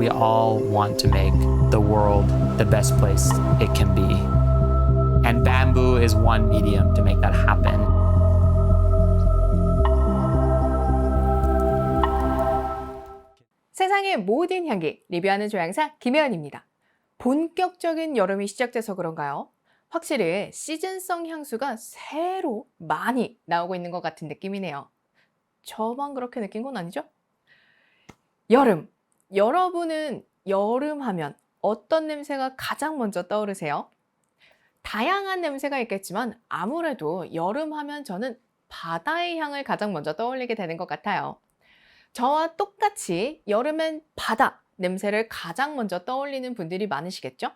we all want to make the world the best place it can be. And bamboo is one medium to make that happen. 세상의 모든 향기 리뷰하는 조향사 김혜연입니다. 본격적인 여름이 시작돼서 그런가요? 확실히 시즌성 향수가 새로 많이 나오고 있는 것 같은 느낌이네요. 저만 그렇게 느낀 건 아니죠? 여름. 여러분은 여름 하면 어떤 냄새가 가장 먼저 떠오르세요? 다양한 냄새가 있겠지만 아무래도 여름 하면 저는 바다의 향을 가장 먼저 떠올리게 되는 것 같아요. 저와 똑같이 여름엔 바다 냄새를 가장 먼저 떠올리는 분들이 많으시겠죠?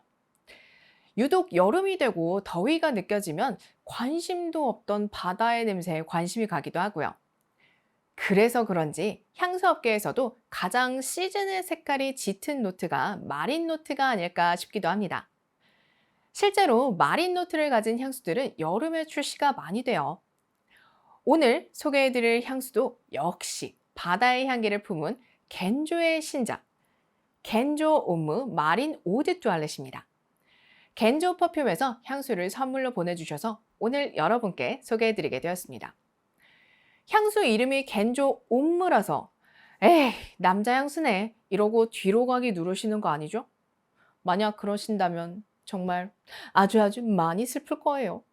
유독 여름이 되고 더위가 느껴지면 관심도 없던 바다의 냄새에 관심이 가기도 하고요. 그래서 그런지 향수 업계에서도 가장 시즌의 색깔이 짙은 노트가 마린 노트가 아닐까 싶기도 합니다. 실제로 마린 노트를 가진 향수들은 여름에 출시가 많이 돼요. 오늘 소개해드릴 향수도 역시 바다의 향기를 품은 겐조의 신작, 겐조 옴무 마린 오드 뚜알렛입니다. 겐조 퍼퓸에서 향수를 선물로 보내주셔서 오늘 여러분께 소개해드리게 되었습니다. 향수 이름이 겐조 옴무라서 에이 남자 향수네 이러고 뒤로 가기 누르시는 거 아니죠? 만약 그러신다면 정말 아주 아주 많이 슬플 거예요.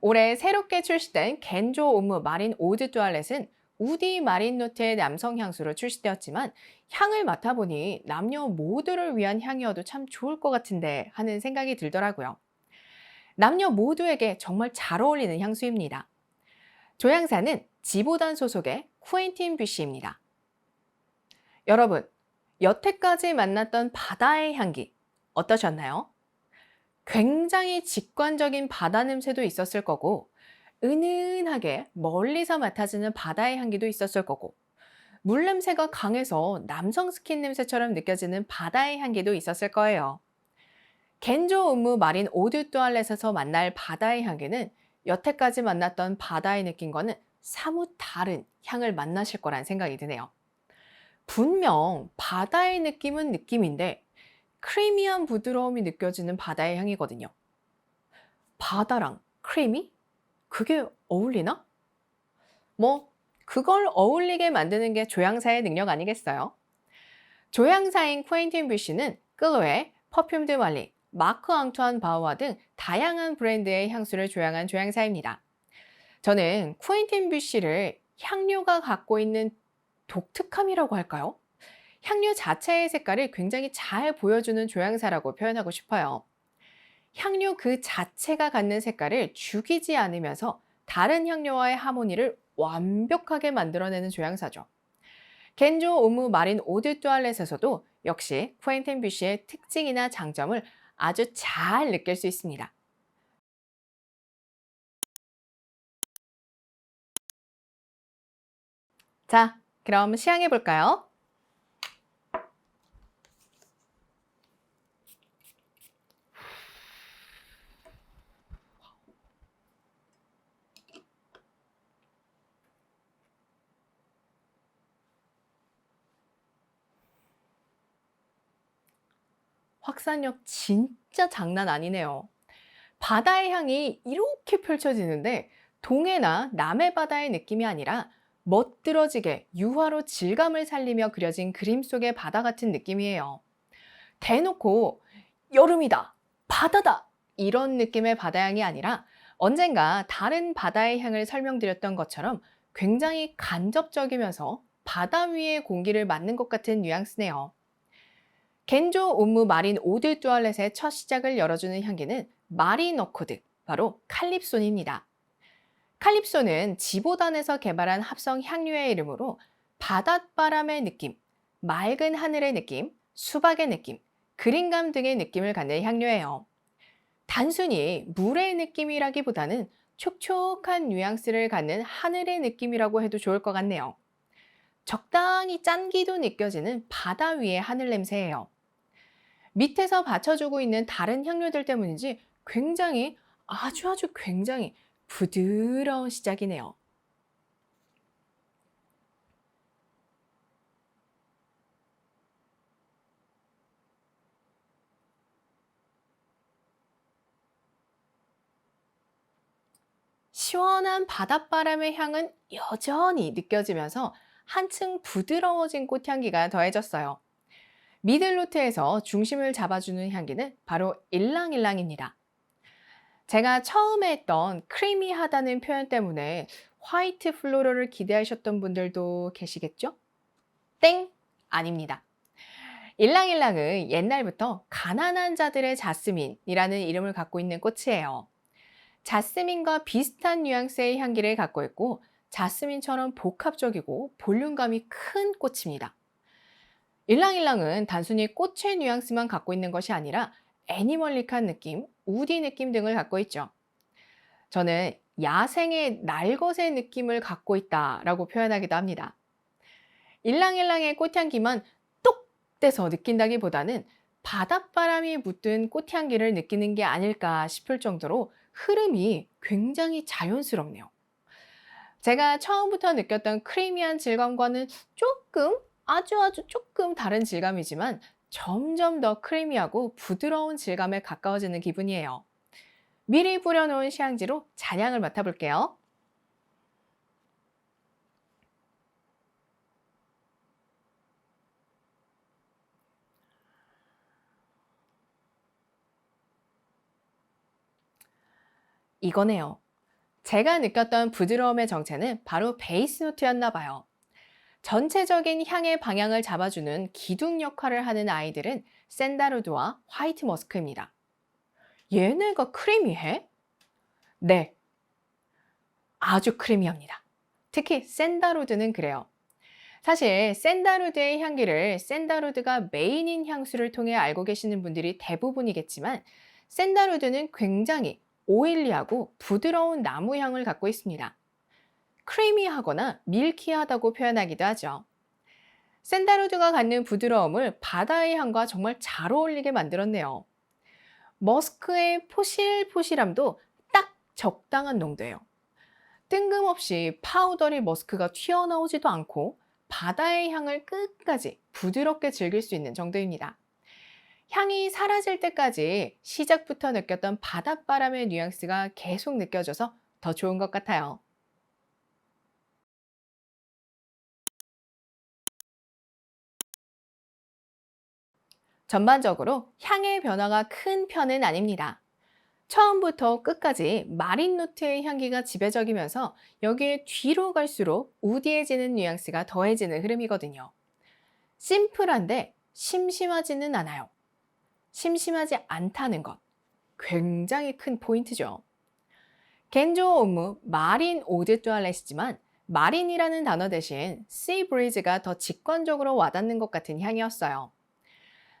올해 새롭게 출시된 겐조 옴무 마린 오드 뚜알렛은 우디 마린 노트의 남성 향수로 출시되었지만 향을 맡아보니 남녀 모두를 위한 향이어도 참 좋을 것 같은데 하는 생각이 들더라고요. 남녀 모두에게 정말 잘 어울리는 향수입니다. 조향사는 지보단 소속의 쿠엔틴 뷰시입니다. 여러분, 여태까지 만났던 바다의 향기 어떠셨나요? 굉장히 직관적인 바다 냄새도 있었을 거고 은은하게 멀리서 맡아지는 바다의 향기도 있었을 거고 물 냄새가 강해서 남성 스킨 냄새처럼 느껴지는 바다의 향기도 있었을 거예요. 겐조 음무 마린 오드 뚜알렛에서 만날 바다의 향기는 여태까지 만났던 바다의 느낌과는 사뭇 다른 향을 만나실 거란 생각이 드네요. 분명 바다의 느낌은 느낌인데 크리미한 부드러움이 느껴지는 바다의 향이거든요. 바다랑 크리미? 그게 어울리나? 뭐, 그걸 어울리게 만드는 게 조향사의 능력 아니겠어요? 조향사인 쿠엔틴 뷰시는 끌로에 퍼퓸드 말리, 마크 앙투안 바우아 등 다양한 브랜드의 향수를 조향한 조향사입니다. 저는 쿠엔틴 뷰시를 향료가 갖고 있는 독특함이라고 할까요? 향료 자체의 색깔을 굉장히 잘 보여주는 조향사라고 표현하고 싶어요. 향료 그 자체가 갖는 색깔을 죽이지 않으면서 다른 향료와의 하모니를 완벽하게 만들어내는 조향사죠. 겐조 오무 마린 오드 뚜알렛에서도 역시 쿠엔텐 뷰시의 특징이나 장점을 아주 잘 느낄 수 있습니다. 자, 그럼 시향해 볼까요? 확산력 진짜 장난 아니네요. 바다의 향이 이렇게 펼쳐지는데 동해나 남해 바다의 느낌이 아니라 멋들어지게 유화로 질감을 살리며 그려진 그림 속의 바다 같은 느낌이에요. 대놓고 여름이다, 바다다 이런 느낌의 바다향이 아니라 언젠가 다른 바다의 향을 설명드렸던 것처럼 굉장히 간접적이면서 바다 위의 공기를 맞는 것 같은 뉘앙스네요. 겐조 옴무 마린 오드 뚜알렛의 첫 시작을 열어주는 향기는 마린 어코드, 바로 칼립손입니다. 칼립손은 지보단에서 개발한 합성 향료의 이름으로 바닷바람의 느낌, 맑은 하늘의 느낌, 수박의 느낌, 그린감 등의 느낌을 갖는 향료예요. 단순히 물의 느낌이라기보다는 촉촉한 뉘앙스를 갖는 하늘의 느낌이라고 해도 좋을 것 같네요. 적당히 짠기도 느껴지는 바다 위의 하늘 냄새예요. 밑에서 받쳐주고 있는 다른 향료들 때문인지 굉장히 아주 아주 굉장히 부드러운 시작이네요. 시원한 바닷바람의 향은 여전히 느껴지면서 한층 부드러워진 꽃향기가 더해졌어요. 미들노트에서 중심을 잡아주는 향기는 바로 일랑일랑입니다. 제가 처음에 했던 크리미하다는 표현 때문에 화이트 플로러를 기대하셨던 분들도 계시겠죠? 땡! 아닙니다. 일랑일랑은 옛날부터 가난한 자들의 자스민이라는 이름을 갖고 있는 꽃이에요. 자스민과 비슷한 뉘앙스의 향기를 갖고 있고 자스민처럼 복합적이고 볼륨감이 큰 꽃입니다. 일랑일랑은 단순히 꽃의 뉘앙스만 갖고 있는 것이 아니라 애니멀릭한 느낌, 우디 느낌 등을 갖고 있죠. 저는 야생의 날것의 느낌을 갖고 있다라고 표현하기도 합니다. 일랑일랑의 꽃향기만 똑 떼서 느낀다기보다는 바닷바람이 묻은 꽃향기를 느끼는 게 아닐까 싶을 정도로 흐름이 굉장히 자연스럽네요. 제가 처음부터 느꼈던 크리미한 질감과는 조금 아주 아주 조금 다른 질감이지만 점점 더 크리미하고 부드러운 질감에 가까워지는 기분이에요. 미리 뿌려놓은 시향지로 잔향을 맡아볼게요. 이거네요. 제가 느꼈던 부드러움의 정체는 바로 베이스 노트였나 봐요. 전체적인 향의 방향을 잡아주는 기둥 역할을 하는 아이들은 샌다루드와 화이트 머스크입니다. 얘네가 크리미해? 네. 아주 크리미합니다. 특히 샌다루드는 그래요. 사실 샌다루드의 향기를 샌다루드가 메인인 향수를 통해 알고 계시는 분들이 대부분이겠지만 샌다루드는 굉장히 오일리하고 부드러운 나무 향을 갖고 있습니다. 크리미하거나 밀키하다고 표현하기도 하죠. 샌다루드가 갖는 부드러움을 바다의 향과 정말 잘 어울리게 만들었네요. 머스크의 포실포실함도 딱 적당한 농도예요. 뜬금없이 파우더리 머스크가 튀어나오지도 않고 바다의 향을 끝까지 부드럽게 즐길 수 있는 정도입니다. 향이 사라질 때까지 시작부터 느꼈던 바닷바람의 뉘앙스가 계속 느껴져서 더 좋은 것 같아요. 전반적으로 향의 변화가 큰 편은 아닙니다. 처음부터 끝까지 마린 노트의 향기가 지배적이면서 여기에 뒤로 갈수록 우디해지는 뉘앙스가 더해지는 흐름이거든요. 심플한데 심심하지는 않아요. 심심하지 않다는 것. 굉장히 큰 포인트죠. 겐조 업무 마린 오드 뚜알렛이지만 마린이라는 단어 대신 씨 브리즈가 더 직관적으로 와닿는 것 같은 향이었어요.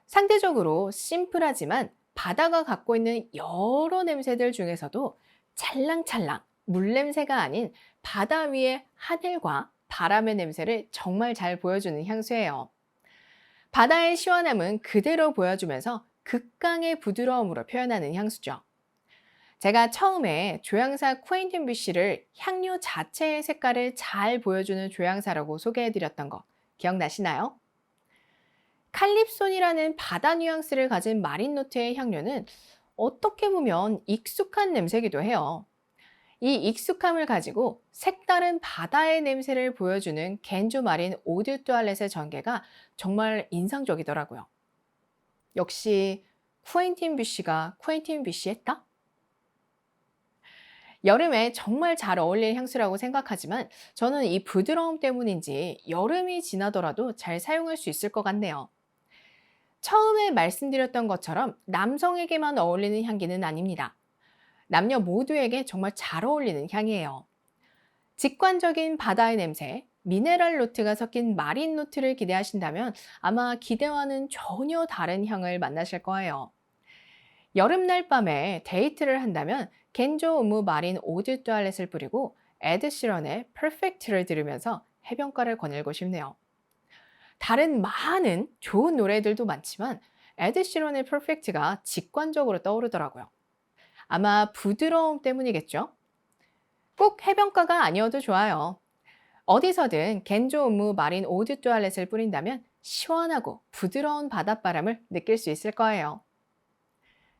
상대적으로 심플하지만 바다가 갖고 있는 여러 냄새들 중에서도 찰랑찰랑 물냄새가 아닌 바다 위의 하늘과 바람의 냄새를 정말 잘 보여주는 향수예요. 바다의 시원함은 그대로 보여주면서 극강의 부드러움으로 표현하는 향수죠. 제가 처음에 조향사 쿠엔틴 뷰시를 향료 자체의 색깔을 잘 보여주는 조향사라고 소개해드렸던 거 기억나시나요? 칼립손이라는 바다 뉘앙스를 가진 마린노트의 향료는 어떻게 보면 익숙한 냄새기도 해요. 이 익숙함을 가지고 색다른 바다의 냄새를 보여주는 겐조 마린 오드 뚜알렛의 전개가 정말 인상적이더라고요. 역시 쿠엔틴 뷰시가 쿠엔틴 뷰시 했다? 여름에 정말 잘 어울릴 향수라고 생각하지만 저는 이 부드러움 때문인지 여름이 지나더라도 잘 사용할 수 있을 것 같네요. 처음에 말씀드렸던 것처럼 남성에게만 어울리는 향기는 아닙니다. 남녀 모두에게 정말 잘 어울리는 향이에요. 직관적인 바다의 냄새, 미네랄 노트가 섞인 마린 노트를 기대하신다면 아마 기대와는 전혀 다른 향을 만나실 거예요. 여름날 밤에 데이트를 한다면 겐조 우무 마린 오드 뚜알렛을 뿌리고 에드 시런의 퍼펙트를 들으면서 해변가를 거닐고 싶네요. 다른 많은 좋은 노래들도 많지만 에드시런의 퍼펙트가 직관적으로 떠오르더라고요. 아마 부드러움 때문이겠죠? 꼭 해변가가 아니어도 좋아요. 어디서든 겐조 음무 마린 오드 뚜알렛을 뿌린다면 시원하고 부드러운 바닷바람을 느낄 수 있을 거예요.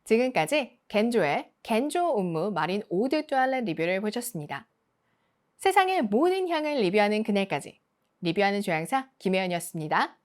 지금까지 겐조의 겐조 음무 마린 오드 뚜알렛 리뷰를 보셨습니다. 세상의 모든 향을 리뷰하는 그날까지 리뷰하는 조향사 김혜연이었습니다.